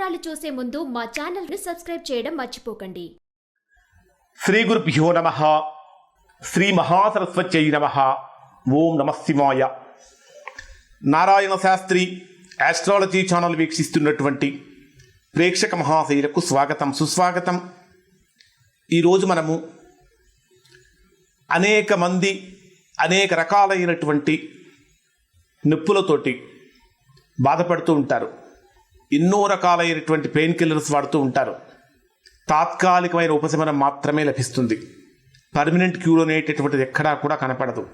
వివరాలు చూసే ముందు మా ఛానల్ని సబ్స్క్రైబ్ చేయడం మర్చిపోకండి. శ్రీ గురుభ్యో నమ. శ్రీ మహాసరస్వత్యై నమ. ఓం నమ శివాయ. నారాయణ శాస్త్రి ఆస్ట్రాలజీ ఛానల్ వీక్షిస్తున్నటువంటి ప్రేక్షక మహాశైలకు స్వాగతం సుస్వాగతం. ఈరోజు మనము అనేక మంది అనేక రకాలైనటువంటి నొప్పులతోటి బాధపడుతూ ఉంటారు. ఎన్నో రకాలైనటువంటి పెయిన్ కిల్లర్స్ వాడుతూ ఉంటారు. తాత్కాలికమైన ఉపశమనం మాత్రమే లభిస్తుంది. పర్మనెంట్ క్యూర్ అనేటటువంటిది ఎక్కడా కూడా కనపడదు.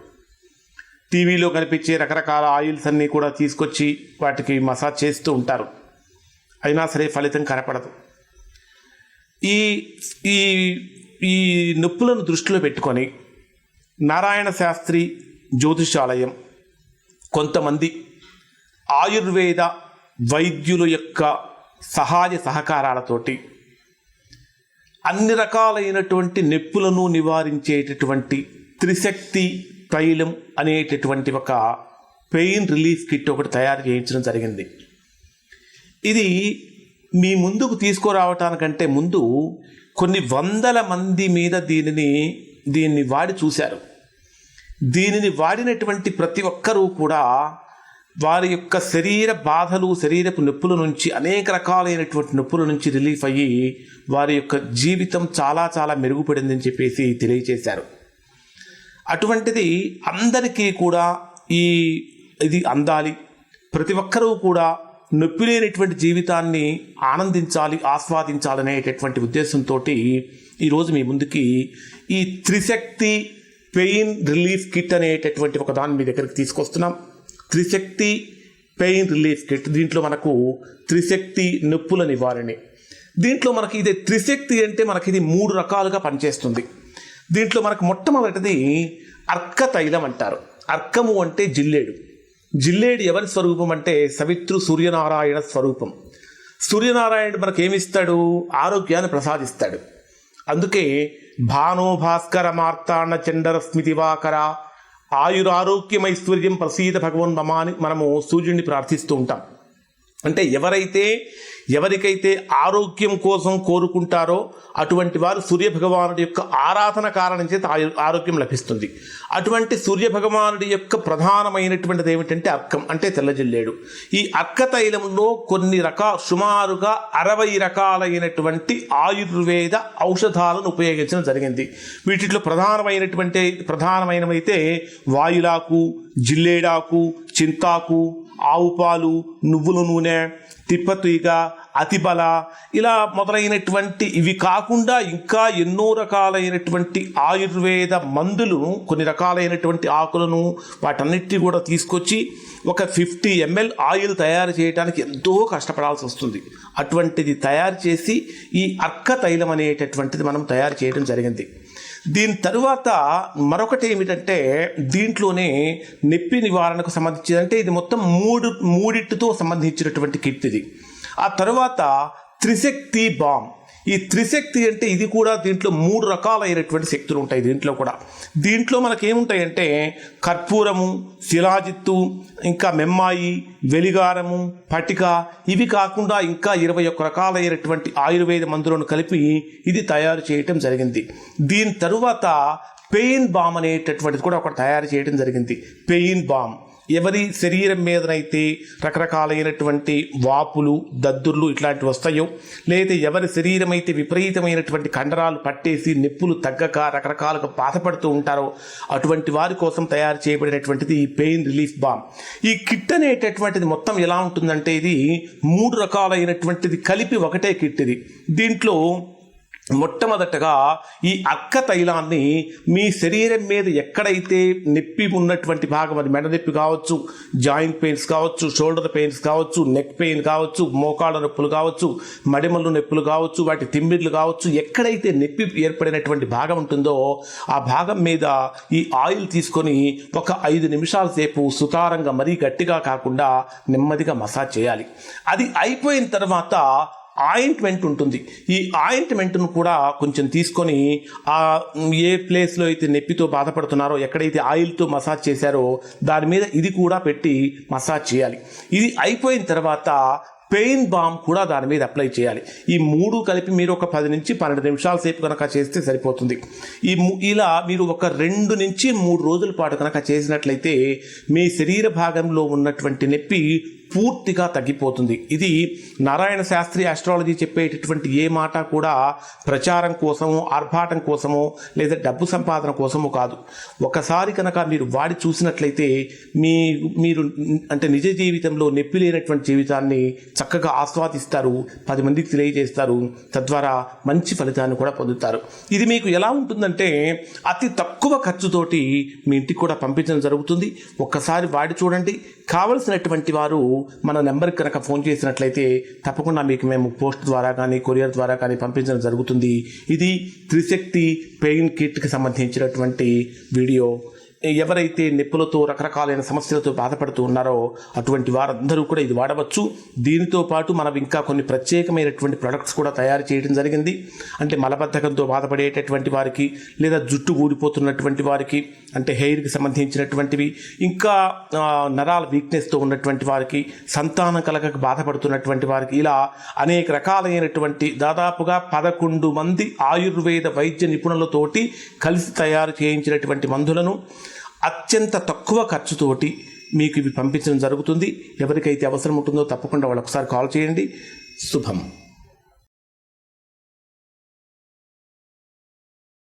టీవీలో కనిపించే రకరకాల ఆయిల్స్ అన్నీ కూడా తీసుకొచ్చి వాటికి మసాజ్ చేస్తూ ఉంటారు. అయినా సరే ఫలితం కనపడదు. ఈ ఈ ఈ నొప్పులను దృష్టిలో పెట్టుకొని నారాయణ శాస్త్రి జ్యోతిషాలయం కొంతమంది ఆయుర్వేద వైద్యుల యొక్క సహాయ సహకారాలతోటి అన్ని రకాలైనటువంటి నొప్పులను నివారించేటటువంటి త్రిశక్తి తైలం అనేటటువంటి ఒక పెయిన్ రిలీఫ్ కిట్ ఒకటి తయారు చేయించడం జరిగింది. ఇది మీ ముందుకు తీసుకురావటానికంటే ముందు కొన్ని వందల మంది మీద దీనిని దీన్ని వాడి చూశారు. దీనిని వాడినటువంటి ప్రతి ఒక్కరూ కూడా వారి యొక్క శరీర బాధలు శరీరపు నొప్పుల నుంచి అనేక రకాలైనటువంటి నొప్పుల నుంచి రిలీఫ్ అయ్యి వారి యొక్క జీవితం చాలా చాలా మెరుగుపడిందని చెప్పేసి తెలియచేశారు. అటువంటిది అందరికీ కూడా ఈ ఇది అందాలి. ప్రతి ఒక్కరూ కూడా నొప్పి లేనటువంటి జీవితాన్ని ఆనందించాలి ఆస్వాదించాలనేటటువంటి ఉద్దేశంతో ఈరోజు మీ ముందుకి ఈ త్రిశక్తి పెయిన్ రిలీఫ్ కిట్ అనేటటువంటి ఒక దాన్ని మీ దగ్గరికి తీసుకొస్తున్నాం. త్రిశక్తి పెయిన్ రిలీఫ్ కిట్ దీంట్లో మనకు త్రిశక్తి నొప్పుల నివారణి. దీంట్లో మనకి ఇది త్రిశక్తి అంటే మనకి ఇది మూడు రకాలుగా పనిచేస్తుంది. దీంట్లో మనకు మొట్టమొదటిది అర్క తైలం అంటారు. అర్కము అంటే జిల్లేడు. జిల్లేడు ఎవరి స్వరూపం అంటే సవిత్రు సూర్యనారాయణ స్వరూపం. సూర్యనారాయణుడు మనకు ఏమిస్తాడు ఆరోగ్యాన్ని ప్రసాదిస్తాడు. అందుకే భానో భాస్కర మార్తాండ చండర స్మితివాకర ఆయురారోగ్యమైశ్వర్యం ప్రసీద భగవన్ మమ అని మనము సూర్యుడిని ప్రార్థిస్తూ ఉంటాం. అంటే ఎవరైతే ఎవరికైతే ఆరోగ్యం కోసం కోరుకుంటారో అటువంటి వారు సూర్య భగవానుడి యొక్క ఆరాధన కారణం చేత ఆరోగ్యం లభిస్తుంది. అటువంటి సూర్య భగవానుడి యొక్క ప్రధానమైనటువంటిది ఏమిటంటే అర్కం అంటే తెల్లజిల్లేడు. ఈ అర్క తైలంలో కొన్ని రకాల సుమారుగా అరవై రకాలైనటువంటి ఆయుర్వేద ఔషధాలను ఉపయోగించడం జరిగింది. వీటిలో ప్రధానమైనటువంటి ప్రధానమైనవైతే వాయులాకు జిల్లేడాకు చింతాకు ఆవు పాలు నువ్వుల నూనె తిప్పతీగ అతిబల ఇలా మొదలైనటువంటి ఇవి కాకుండా ఇంకా ఎన్నో రకాలైనటువంటి ఆయుర్వేద మందులు కొన్ని రకాలైనటువంటి ఆకులను వాటన్నిటిని కూడా తీసుకొచ్చి ఒక ఫిఫ్టీ ఎంఎల్ ఆయిల్ తయారు చేయడానికి ఎంతో కష్టపడాల్సి వస్తుంది. అటువంటిది తయారు చేసి ఈ అర్క తైలం అనేటటువంటిది మనం తయారు చేయడం జరిగింది. దీని తరువాత మరొకటి ఏమిటంటే దీంట్లోనే నొప్పి నివారణకు సంబంధించి అంటే ఇది మొత్తం మూడు మూడిటితో సంబంధించినటువంటి కిట్ ఇది. ఆ తర్వాత త్రిశక్తి బామ్. ఈ త్రిశక్తి అంటే ఇది కూడా దీంట్లో మూడు రకాలైనటువంటి శక్తులు ఉంటాయి దీంట్లో కూడా. దీంట్లో మనకేముంటాయంటే కర్పూరము శిలాజిత్తు ఇంకా మెమ్మాయి వెలిగారము పటిక ఇవి కాకుండా ఇంకా ఇరవై ఒక్క రకాలైనటువంటి ఆయుర్వేద మందులను కలిపి ఇది తయారు చేయటం జరిగింది. దీని తరువాత పెయిన్ బామ్ అనేటటువంటిది కూడా ఒకటి తయారు చేయడం జరిగింది. Pain balm. ఎవరి శరీరం మీదనైతే రకరకాలైనటువంటి వాపులు దద్దుర్లు ఇట్లాంటివి వస్తాయో లేదా ఎవరి శరీరం అయితే విపరీతమైనటువంటి కండరాలు పట్టేసి నొప్పులు తగ్గక రకరకాలుగా బాధపడుతూ ఉంటారో అటువంటి వారి కోసం తయారు చేయబడినటువంటిది ఈ పెయిన్ రిలీఫ్ బామ్. ఈ కిట్ అనేటటువంటిది మొత్తం ఎలా ఉంటుందంటే ఇది మూడు రకాలైనటువంటిది కలిపి ఒకటే కిట్ ఇది. దీంట్లో మొట్టమొదటగా ఈ అక్క తైలాన్ని మీ శరీరం మీద ఎక్కడైతే నొప్పి ఉన్నటువంటి భాగం అది మెడ నొప్పి కావచ్చు జాయింట్ పెయిన్స్ కావచ్చు షోల్డర్ పెయిన్స్ కావచ్చు నెక్ పెయిన్ కావచ్చు మోకాళ్ళ నొప్పులు కావచ్చు మడిమల్లు నొప్పులు కావచ్చు వాటి తిమ్మిర్లు కావచ్చు ఎక్కడైతే నొప్పి ఏర్పడినటువంటి భాగం ఉంటుందో ఆ భాగం మీద ఈ ఆయిల్ తీసుకొని ఒక ఐదు నిమిషాల సేపు సుతారంగా మరీ గట్టిగా కాకుండా నెమ్మదిగా మసాజ్ చేయాలి. అది అయిపోయిన తర్వాత ఆయింట్మెంట్ ఉంటుంది. ఈ ఆయింట్మెంట్ను కూడా కొంచెం తీసుకొని ఆ ఏ ప్లేస్లో అయితే నొప్పితో బాధపడుతున్నారో ఎక్కడైతే ఆయిల్తో మసాజ్ చేశారో దాని మీద ఇది కూడా పెట్టి మసాజ్ చేయాలి. ఇది అయిపోయిన తర్వాత పెయిన్ బామ్ కూడా దాని మీద అప్లై చేయాలి. ఈ మూడు కలిపి మీరు ఒక పది నుంచి పన్నెండు నిమిషాల సేపు కనుక చేస్తే సరిపోతుంది. ఈ ఇలా మీరు ఒక రెండు నుంచి మూడు రోజుల పాటు కనుక చేసినట్లయితే మీ శరీర భాగంలో ఉన్నటువంటి నొప్పి పూర్తిగా తగ్గిపోతుంది. ఇది నారాయణ శాస్త్రి ఆస్ట్రాలజీ చెప్పేటటువంటి ఏ మాట కూడా ప్రచారం కోసమో ఆర్భాటం కోసమో లేదా డబ్బు సంపాదన కోసమో కాదు. ఒకసారి కనుక మీరు వాడి చూసినట్లయితే మీ మీరు అంటే నిజ జీవితంలో నొప్పి లేనటువంటి జీవితాన్ని చక్కగా ఆస్వాదిస్తారు పది మందికి తెలియజేస్తారు తద్వారా మంచి ఫలితాన్ని కూడా పొందుతారు. ఇది మీకు ఎలా ఉంటుందంటే అతి తక్కువ ఖర్చుతోటి మీ ఇంటికి కూడా పంపించడం జరుగుతుంది. ఒక్కసారి వాడి చూడండి. కావలసినటువంటి వారు మన నెంబర్కి కనుక ఫోన్ చేసినట్లయితే తప్పకుండా మీకు మేము పోస్ట్ ద్వారా కానీ కొరియర్ ద్వారా కానీ పంపించడం జరుగుతుంది. ఇది త్రిశక్తి పెయిన్ కిట్కి సంబంధించినటువంటి వీడియో. ఎవరైతే నొప్పులతో రకరకాలైన సమస్యలతో బాధపడుతూ ఉన్నారో అటువంటి వారందరూ కూడా ఇది వాడవచ్చు. దీనితో పాటు మనం ఇంకా కొన్ని ప్రత్యేకమైనటువంటి ప్రొడక్ట్స్ కూడా తయారు చేయడం జరిగింది. అంటే మలబద్ధకంతో బాధపడేటటువంటి వారికి లేదా జుట్టు ఊడిపోతున్నటువంటి వారికి అంటే హెయిర్కి సంబంధించినటువంటివి ఇంకా నరాల వీక్నెస్తో ఉన్నటువంటి వారికి సంతానం కలగక బాధపడుతున్నటువంటి వారికి ఇలా అనేక రకాలైనటువంటి దాదాపుగా పదకొండు మంది ఆయుర్వేద వైద్య నిపుణులతోటి కలిసి తయారు చేయించినటువంటి మందులను అత్యంత తక్కువ ఖర్చుతోటి మీకు ఇవి పంపించడం జరుగుతుంది. ఎవరికైతే అవసరం ఉంటుందో తప్పకుండా వాళ్ళు ఒకసారి కాల్ చేయండి. శుభం.